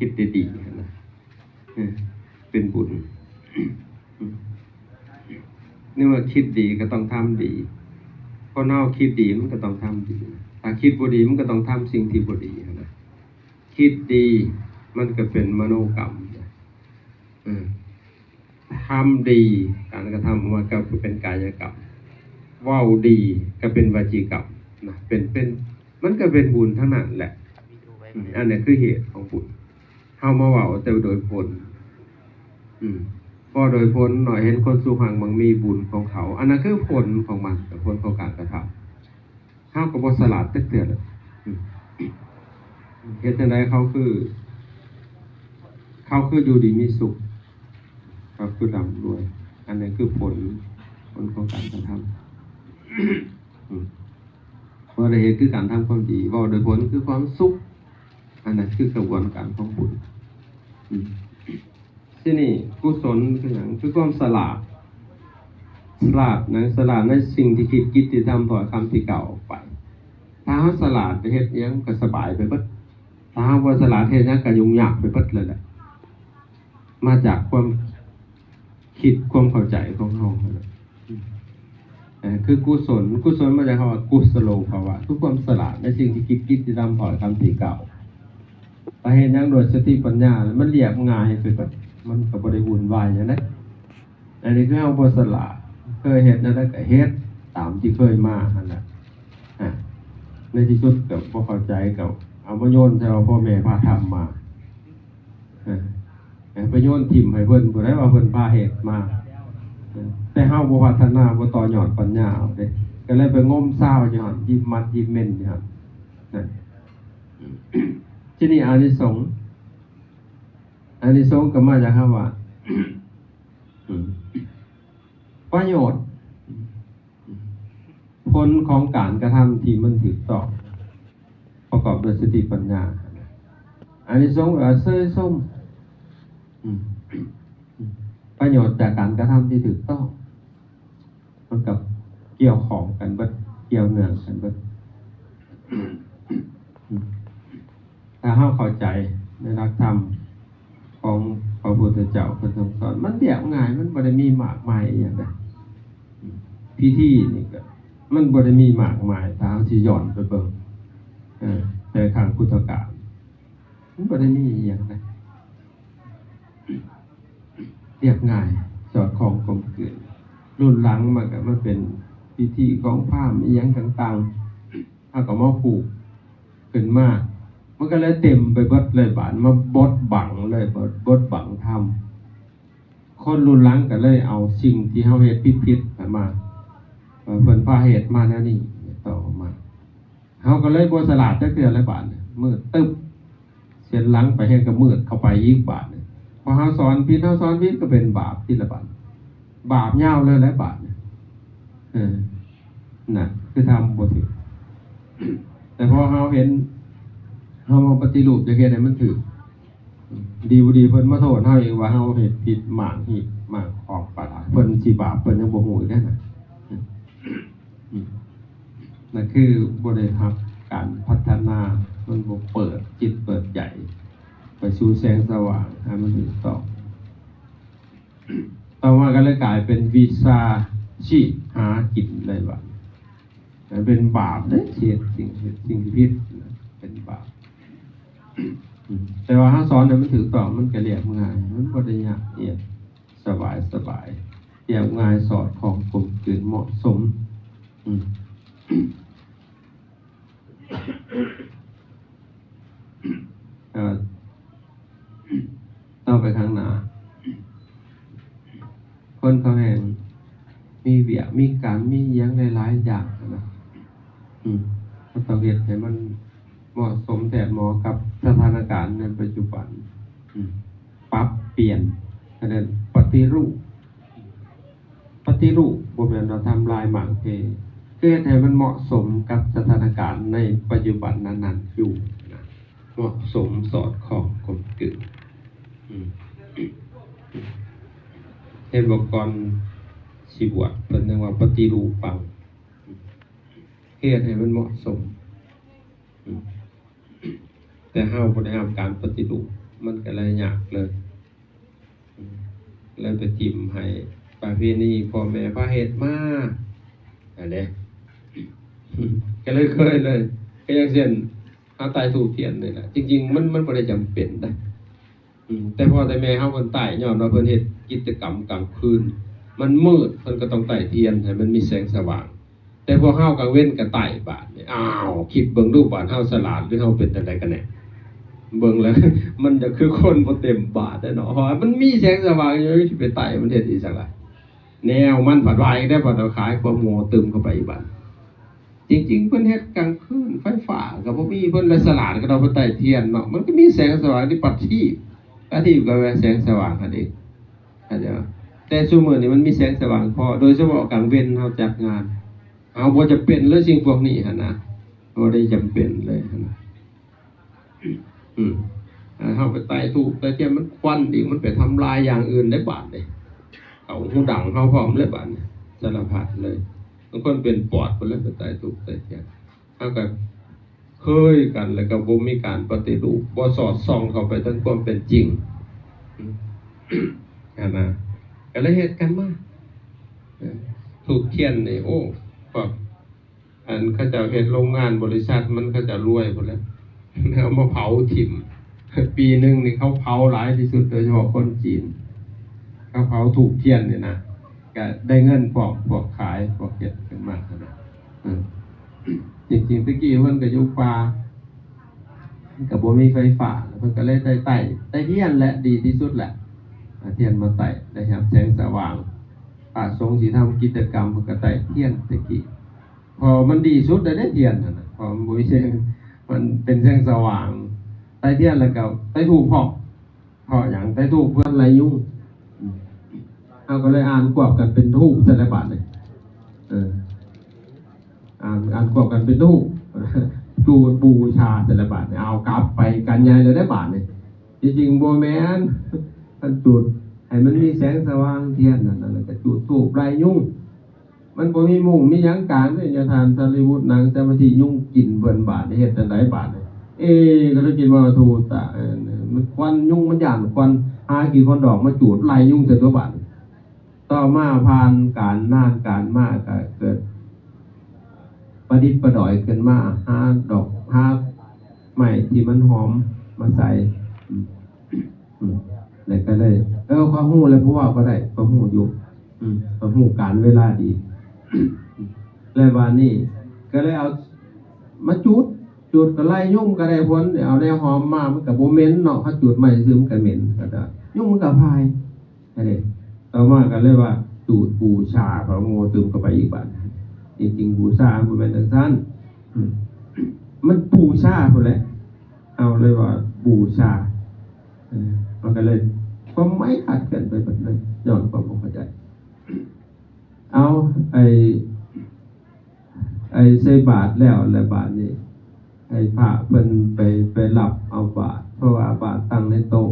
คิดได้ดีนะเออเป็นบุญนี่ว่าคิดดีก็ต้องทำดีคนเฮาคิดดีมันก็ต้องทำดีถ้าคิดบ่ดีมันก็ต้องทำสิ่งที่บ่ดีนะคิดดีมันก็เป็นมโนกรรมนะเออทำดีการกระทำมันก็เป็นกายกรรมเว้าดีก็เป็นวจีกรรมนะเป็นเป็นมันก็เป็นบุญทั้งนั้นแหละอืมอันนี้คือเหตุของบุญ เฮามาเว้าแต่โดยผล อืมพอโดยผลหน่อยเห็นคนสุขังบางมีบุญของเขา อันนั้นคือผลของมันผลของการกระทำเฮาก็บ่สลัดเทื่อเลยอืมเฮ็ดจังไดเขาคือ เขาคืออยู่ดีมีสุขเขาคือร่ำรวย อันนี้คือผลผลของการกระทำเพราะเหตุคือการทำความดีว่าโดยผลคือความสุข อันนั้นคือกระบวนการของบุญที่นี่กุศลคืออย่างคือความสละสละนะสละในสิ่งที่คิดกิจที่ทำต่อคำที่เก่าออกไป ถ้าเขาสละไปเฮ็ดอิหยังก็สบายไปเบิดถ้าเขาบ่สละเฮ็ดยังก็ยุ่งยากไปเบิดเลยแหละมาจากความคิดความเข้าใจของเขาคือกุศลกุศลมาจากคำว่ากุศโลภาวะคือความสละในสิ่งที่คิดกิจที่ทำต่อคำที่เก่า เห็นยังโดยสติปัญญา มันเรียบง่ายไปแบมันก็บ่ได้วุ่นวายอย่างนั้นอันนี้คือเอาบสละเคยเห็นนั่นแล้วก็เฮ็ดตามที่เคยมาอันนั้นอะในที่สุดก็บ่เข้าใจก็เอามาโยนใส่ว่าพ่อแม่พาทำมาอะเอาไปโยนทิ่มให้เพิ่นบ่ได้ว่าเพิ่นพาเฮ็ดมา แต่เฮาบ่พัฒนาบ่ต่อยอดปัญญาเอาเด้ก็เลยไปง้มซ่าวอยู่หั่นยิบมัดยิบเม่นอยู่หั่นนั่น ที่นี่อานิสงส์อานิสงส์ก็มาจากคำว่าประโยชน์ ผลของการกระทำที่มันถูกต้องประกอบด้วยสติปัญญาอานิสงส์แบบเซยส้มอืมประโยชน์จากการกระทำที่ถูกต้องมันกับเกี่ยวของกันเบิดเกี่ยวเนื่องกันเบิด ถ้าเฮาเข้าใจในหลักธรรมของพระพุทธเจ้าพิ่นทรงสอน มันเรียบง่าย มันบ่ได้มีมากมายอย่างใดพิธีนี่ก็มันบ่ได้มีมากมายถ้าเฮาสิย้อนไปเบิ่งเออในครั้งพุทธกาลมันบ่ได้มีอย่างใดเรียบง่ายสอดคล้องกลมกลืนรุ่นหลังมันก็มันเป็นพิธีของพรามณ์อีหยังต่างๆเฮาก็มาผูกขึ้นมาก มันก็เลยเต็มไปเบดเลยบานมาบดบังเลยบดบดบังทำคนรุนแรงก็เลยเอาสิ่งที่เฮาเฮ็ดผิดๆมาเอ่อเพิ่นพาเฮ็ดมาแนวนี้ต่อมาเฮาก็เลยบ่สลาดจักเทื่อเลยบานมืดตึ๊บเสียนหลังไปเฮ็ดก็มืดเข้าไปอีกบาดเนี่ยพอเฮาสอนผิดเฮาสอนผิดก็เป็นบาปที่ละบาดบาปยาเลยหลายบาดเนี่ยเออน่ะ คือทำบ่ถูกแต่พอเฮาเห็น เฮามาปฏิรูปจะเฮ็ดให้มันถูกดีบ่ดีเพิ่นมาโทษเฮาเองว่าเฮาเฮ็ดผิดหมางหีบหมางออกปาดเพิ่นสิบาปเพิ่นยังบ่ฮู้อีกแน่น่ะอืมนั่นคือบ่ได้รับการพัฒนามันบ่เปิดจิตเปิดใจไปสู่แสงสว่างให้มันถูกต้องต่อมาก็เลยกลายเป็นวิชาชีหากินได้บัดแต่เป็นบาปเด้เสียสิ่งสิ่งที่ผิดเป็นบาป แต่ว่าถ้าสอนเนี่ยมันถือต่อมันก็เรียบง่าย มันบ่ได้ยากเอียดสบายสบายเรียบง่ายสอดของกลมกลืนเหมาะสม อืมเอ่อต่อไปข้างหน้า คนเขาแห่งมีเบียมีการมีอิหยังหลายๆอย่างนะ อืมต้องเฮ็ดให้มัน เหมาะสมแต่เหมาะกับสถานการณ์ในปัจจุบันอืมปรับเปลี่ยนคะแนนปฏิรูป ปฏิรูปบ่แม่นเราทำลายหมางเพคือเฮ็ดให้มันเหมาะสมกับสถานการณ์ในปัจจุบันนั้นๆอยู่นะเหมาะสมสอดคล้องกลมกลืนอืมเห็นบอกก่อนสิบวชเพิ่นเรียกว่าปฏิรูปปังเฮ็ดให้มันเหมาะสมอืม แต่เฮาบ่ได้รับการปฏิรูปมันก็เลยยากเลยเลยไปทิมให้ประเพณีพ่อแม่พาเฮ็ดมาอันเด้ก็เลยเคยเลยก็ยังเช่นเอาตายถูกเทียนนี่แหละจริง ๆ มันมันบ่ได้จำเป็นนะแต่พ่อแต่แม่เฮาเพิ่นตายย้อนว่าเพิ่นเฮ็ดกิจกรรมกลางคืน มันมืดเพิ่นก็ต้องไต่เทียนให้มันมีแสงสว่าง แต่พวกเฮากลางเว้นก็ไต่บาดนี่อ้าวคิดเบิ่งดูบาดเฮาสลาดหรือเฮาเป็นจังไดกันแน่ เบิ่งแล้ว มันจะคือคนบ่เต็มบาทแน่เนาะเพราะมันมีแสงสว่างอยู่สิไปไต่มันเฮ็ดอีจังไดแนวมันผัดไว้ได้ผัดเอาขายความโง่ตึมเข้าไปอีกบัดจริงๆเพิ่นเฮ็ดกลางคืนไฟฟ้าก็บ่มีเพิ่นเลยสลาดก็เอาไปใต้เทียนเนาะมันก็มีแสงสว่างที่ปัดที่อาทิตย์ก็แวแสงสว่างนั่นเองเข้าใจบ่แต่ซุมื้อนี้มันมีแสงสว่างพอโดยเฉพาะกลางเว้นเฮาจัดงาน เอาบ่จะเป็นเลยสิ่งพวกนี้หั่นนะบ่ได้จำเป็นเลยหั่นนะ อืมอ่าเฮาไปไต่ถูกแต่เทียนมันควันอีกมันไปทำลายอย่างอื่นได้บาดเลยเอาหูดังเฮาพร้อมเลยบาดนี้สารพัดเลยบางคนเป็นปอดคนแล้วก็ตายทุกข์ตายเทียนเท่ากับเคยกันแล้วก็บ่มีการปฏิรูปบ่สอดส่องเข้าไปทั้งความเป็นจริงอันนะก็เลยเหตุกันมาถูกเทียนนี่โอ้พวกอันเขาจะเฮ็ดโรงงานบริษัทมันเขาจะรวยหมดแล้ว เอามาเผาถิ่มปีหนึ่งนี่เขาเผาหลายที่สุดโดยเฉพาะคนจีนเขาเผาถูกเทียนเนี่ยนะก็ได้เงินพวกพวกขายพวกเก็บขึ้นมากนะจริงๆตะกี้มันก็อยู่ป่ากับบ่มีไฟฟ้าเพิ่นก็เลยได้ไต่ได้เทียนแหละดีที่สุดแหละเทียนมาไต่ได้ครับแสงสว่างป่าทรงสีทำกิจกรรมเพิ่นก็ไต่เทียนตะกี้พอมันดีสุดได้ได้เทียนนะพอมันบ่มีแสง มันเป็นแสงสว่างไต่เทียนแล้วก็ไต่ถูกพอกพราะอย่างไต่ถูกเพื่อนไรยุ่งเอาก็เลยอ่านกวบกันเป็นทูบแต่ละบาทเลยเอออ่านอ่านกวบกันเป็นทูบจูดบูชาแต่ละบาทเนี่ยเอากลับไปกันยายเลยได้บาทเนี่ยจริงๆโบแมนมันจุดให้มันมีแสงสว่างเทียนนั่นน่ะแล้วก็จุดทูบไรยุ่ง มันบ่มีมุ่งมียังการเนี่ยจะทานสลีวุฒนังสมาธิยุ่งกินเบิ่นบาทเนี่เฮ็ดแต่ไหนบาทเนี่ยเอ๊ก็เลยกินว่าทูตะมันควันยุ่งมันหยานควันหากี่คนดอกมาจูดไรยุ่งแต่ตัวบาทต่อมาผ่านการนานการมากก็เกิด ประดิษฐ์ประดอยขึ้นมาหาดอกหาใหม่ที่มันหอมมาใส่เลยก็เลยเออความหูเลยเพราะว่าก็ได้ความหูอยู่อืมความหูการเวลาดี เลยวันนี้ก็เลยเอามาจุด จุดก็ไล่ยุ่งก็ได้พ้นเดี๋ยวเอาได้หอมมามันกับโบเมนเนาะถ้าจุดใหม่ซึมกับเหม็นก็ได้ยุ่งมันกับพายอะไรต่อมากันเลยว่าจูดบูชาพระโงตึมเข้าไปอีกบาทจริงๆบูชามันเป็นทางสั้นมันบูชาคนแหละเอาเลยว่าบูชาเออมันก็เลยความไม่ขาดเกินไปแบบนั้นย้อนความเข้าใจ เอาไอ้ไอ้ใส่บาทแล้วแล้วบาทนี้ไอ้พระเพิ่นไปไปหลับเอาบาทเพราะว่าบาทตั้งในโต๊ะ